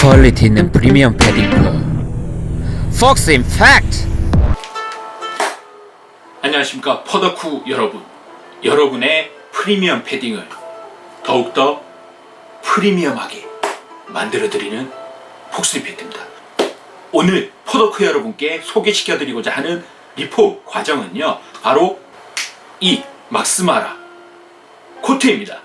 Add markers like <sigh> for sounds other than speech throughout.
퀄리티 있는 프리미엄 패딩 프 폭스 임팩트 안녕하십니까. 퍼덕후 여러분 여러분의 프리미엄 패딩을 더욱더 프리미엄하게 만들어드리는 폭스임팩트입니다. 오늘 퍼덕후 여러분께 소개시켜드리고자 하는 리폼 과정은요 바로 이 막스마라 코트입니다.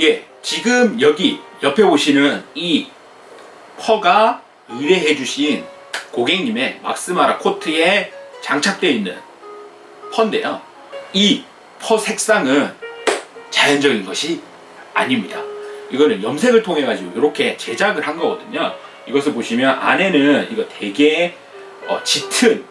예 지금 여기 옆에 보시는 이 퍼가 의뢰해 주신 고객님의 막스마라 코트에 장착되어 있는 퍼인데요. 이 퍼 색상은 자연적인 것이 아닙니다. 이거는 염색을 통해 가지고 이렇게 제작을 한 거거든요. 이것을 보시면 안에는 이거 되게 어, 짙은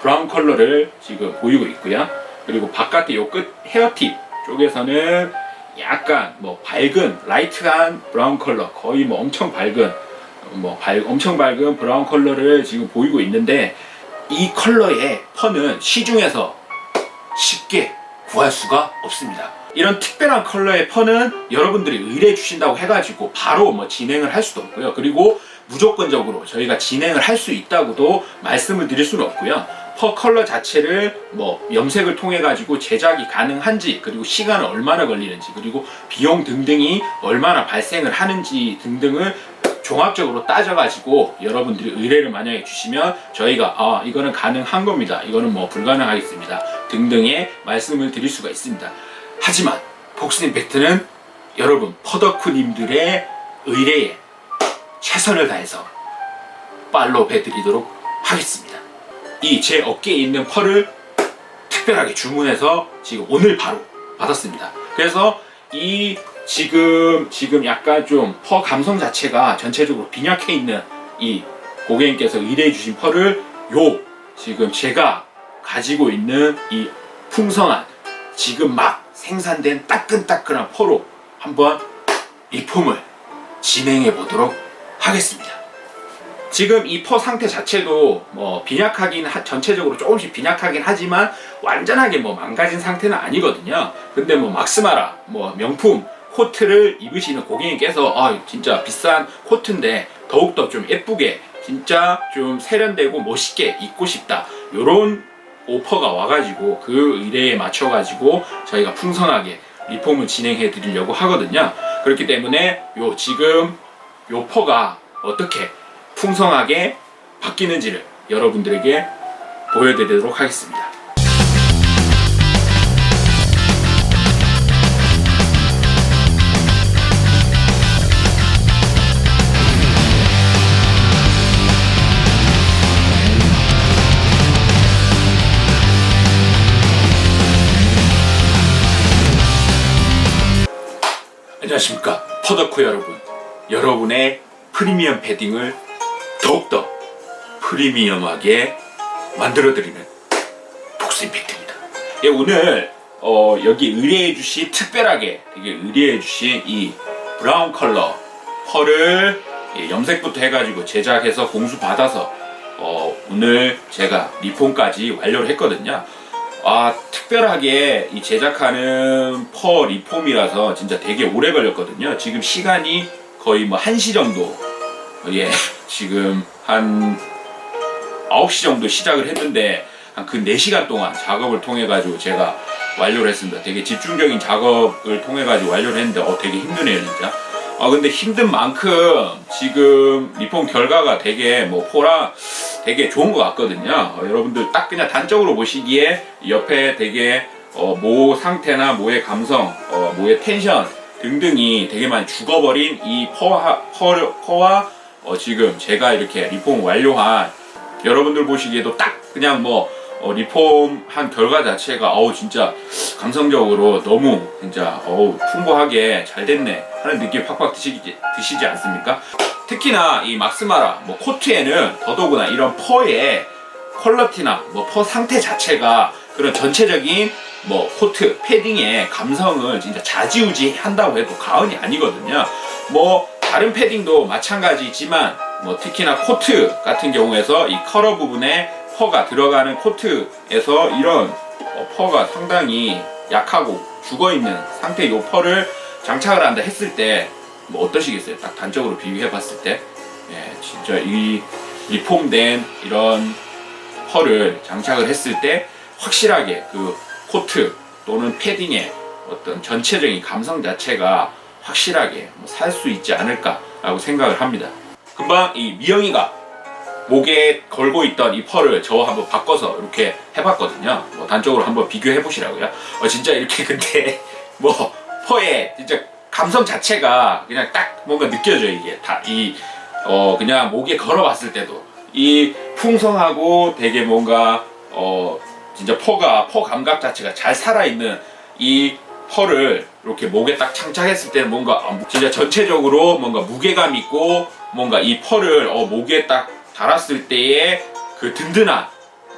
브라운 컬러를 지금 보이고 있고요. 그리고 바깥에 요 끝 헤어팁 쪽에서는 약간 뭐 밝은 라이트한 브라운 컬러 거의 뭐 엄청 밝은 뭐 밝, 엄청 밝은 브라운 컬러를 지금 보이고 있는데 이 컬러의 펀은 시중에서 쉽게 구할 수가 없습니다. 이런 특별한 컬러의 펀은 여러분들이 의뢰해 주신다고 해가지고 바로 뭐 진행을 할 수도 없고요. 그리고 무조건적으로 저희가 진행을 할 수 있다고도 말씀을 드릴 수는 없고요. 퍼 컬러 자체를 뭐 염색을 통해 가지고 제작이 가능한지 그리고 시간은 얼마나 걸리는지 그리고 비용 등등이 얼마나 발생을 하는지 등등을 종합적으로 따져가지고 여러분들이 의뢰를 만약에 주시면 저희가 아 이거는 가능한 겁니다. 이거는 뭐 불가능하겠습니다. 등등의 말씀을 드릴 수가 있습니다. 하지만 복스 임팩트는 여러분 퍼덕후님들의 의뢰에 최선을 다해서 팔로우 해드리도록 하겠습니다. 이 제 어깨에 있는 펄을 특별하게 주문해서 지금 오늘 바로 받았습니다. 그래서 이 지금 지금 약간 좀펄 감성 자체가 전체적으로 빈약해 있는 이 고객님께서 의뢰해 주신 펄을 요 지금 제가 가지고 있는 이 풍성한 지금 막 생산된 따끈따끈한 펄로 한번 리폼을 진행해 보도록 하겠습니다. 지금 이 퍼 상태 자체도 뭐 빈약하긴 하- 전체적으로 조금씩 빈약하긴 하지만 완전하게 뭐 망가진 상태는 아니거든요. 근데 뭐 막스마라 뭐 명품 코트를 입으시는 고객님께서 아 진짜 비싼 코트인데 더욱더 좀 예쁘게 진짜 좀 세련되고 멋있게 입고 싶다. 요런 오퍼가 와가지고 그 의뢰에 맞춰가지고 저희가 풍성하게 리폼을 진행해 드리려고 하거든요. 그렇기 때문에 요 지금 요 퍼가 어떻게 풍성하게 바뀌는지를 여러분들에게 보여드리도록 하겠습니다. 안녕하십니까 퍼덕후 여러분. 여러분의 프리미엄 패딩을 더욱더 프리미엄하게 만들어드리는 복스임팩트입니다. 예, 오늘 어, 여기 의뢰해 주신 특별하게 되게 의뢰해 주신 이 브라운 컬러 펄을 예, 염색부터 해가지고 제작해서 공수 받아서 어, 오늘 제가 리폼까지 완료를 했거든요 아 특별하게 이 제작하는 퍼 리폼이라서 진짜 되게 오래 걸렸거든요. 지금 시간이 거의 뭐 1시 정도 예 지금 한 9시 정도 시작을 했는데 한 그 4시간 동안 작업을 통해 가지고 제가 완료를 했습니다. 되게 집중적인 작업을 통해 가지고 완료를 했는데 어 되게 힘드네요 진짜. 아 근데 힘든 만큼 지금 리폼 결과가 되게 뭐 포라 되게 좋은 것 같거든요. 어, 여러분들 딱 그냥 단적으로 보시기에 옆에 되게 어, 모 상태나 모의 감성, 어, 모의 텐션 등등이 되게 많이 죽어버린 이 퍼와, 퍼, 퍼와 어, 지금 제가 이렇게 리폼 완료한 여러분들 보시기에도 딱 그냥 뭐 어, 리폼 한 결과 자체가 어우 진짜 감성적으로 너무 진짜 어우 풍부하게 잘 됐네 하는 느낌 팍팍 드시지, 드시지 않습니까? 특히나 이 막스마라 뭐 코트에는 더더구나 이런 퍼에 퀄러티나 뭐 퍼 상태 자체가 그런 전체적인 뭐 코트 패딩의 감성을 진짜 좌지우지 한다고 해도 과언이 아니거든요. 뭐 다른 패딩도 마찬가지지만 뭐 특히나 코트 같은 경우에서 이 커러 부분에 퍼가 들어가는 코트에서 이런 어, 퍼가 상당히 약하고 죽어 있는 상태의 요 펄을 장착을 한다 했을 때 뭐 어떠시겠어요? 딱 단적으로 비교해 봤을 때, 예, 진짜 이 리폼된 이런 펄을 장착을 했을 때 확실하게 그 코트 또는 패딩의 어떤 전체적인 감성 자체가 확실하게 뭐살수 있지 않을까라고 생각을 합니다. 금방 이 미영이가 목에 걸고 있던 이 펄을 저 한번 바꿔서 이렇게 해봤거든요. 뭐 단적으로 한번 비교해 보시라고요. 어 진짜 이렇게 근데 <laughs> 뭐 펄의 진짜 감성 자체가 그냥 딱 뭔가 느껴져 요 이게. 다 이 어 그냥 목에 걸어봤을 때도. 이 풍성하고 되게 뭔가 어 진짜 퍼가 퍼 감각 자체가 잘 살아있는 이 펄을 이렇게 목에 딱 장착했을 때는 뭔가 아, 진짜 전체적으로 뭔가 무게감 있고 뭔가 이 펄을 어, 목에 딱 달았을 때의 그 든든한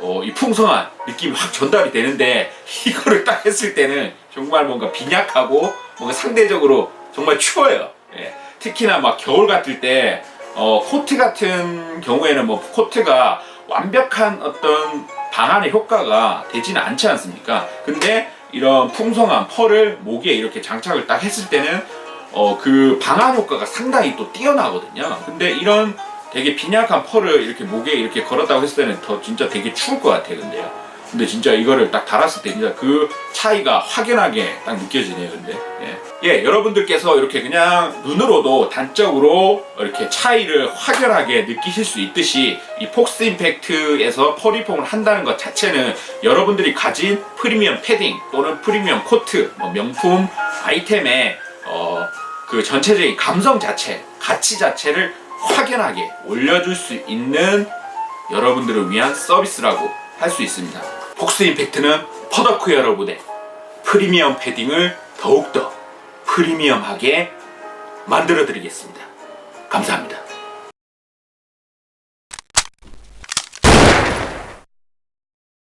어, 이 풍성한 느낌이 확 전달이 되는데 <laughs> 이거를 딱 했을 때는 정말 뭔가 빈약하고 뭔가 상대적으로 정말 추워요. 예. 특히나 막 겨울 같을 때 어, 코트 같은 경우에는 뭐 코트가 완벽한 어떤 방안의 효과가 되지는 않지 않습니까? 근데 이런 풍성한 펄을 목에 이렇게 장착을 딱 했을 때는 어, 그 방안 효과가 상당히 또 뛰어나거든요. 근데 이런 되게 빈약한 펄을 이렇게 목에 이렇게 걸었다고 했을 때는 더 진짜 되게 추울 것 같아, 근데요. 근데 진짜 이거를 딱 달았을 때 진짜 그 차이가 확연하게 딱 느껴지네요, 근데. 예. 예, 여러분들께서 이렇게 그냥 눈으로도 단적으로 이렇게 차이를 확연하게 느끼실 수 있듯이 이 폭스 임팩트에서 펄리폼을 한다는 것 자체는 여러분들이 가진 프리미엄 패딩 또는 프리미엄 코트, 뭐 명품 아이템의 어, 그 전체적인 감성 자체, 가치 자체를 확연하게 올려줄 수 있는 여러분들을 위한 서비스라고 할 수 있습니다. 폭스 임팩트는 퍼더크 여러분의 프리미엄 패딩을 더욱더 프리미엄하게 만들어 드리겠습니다. 감사합니다.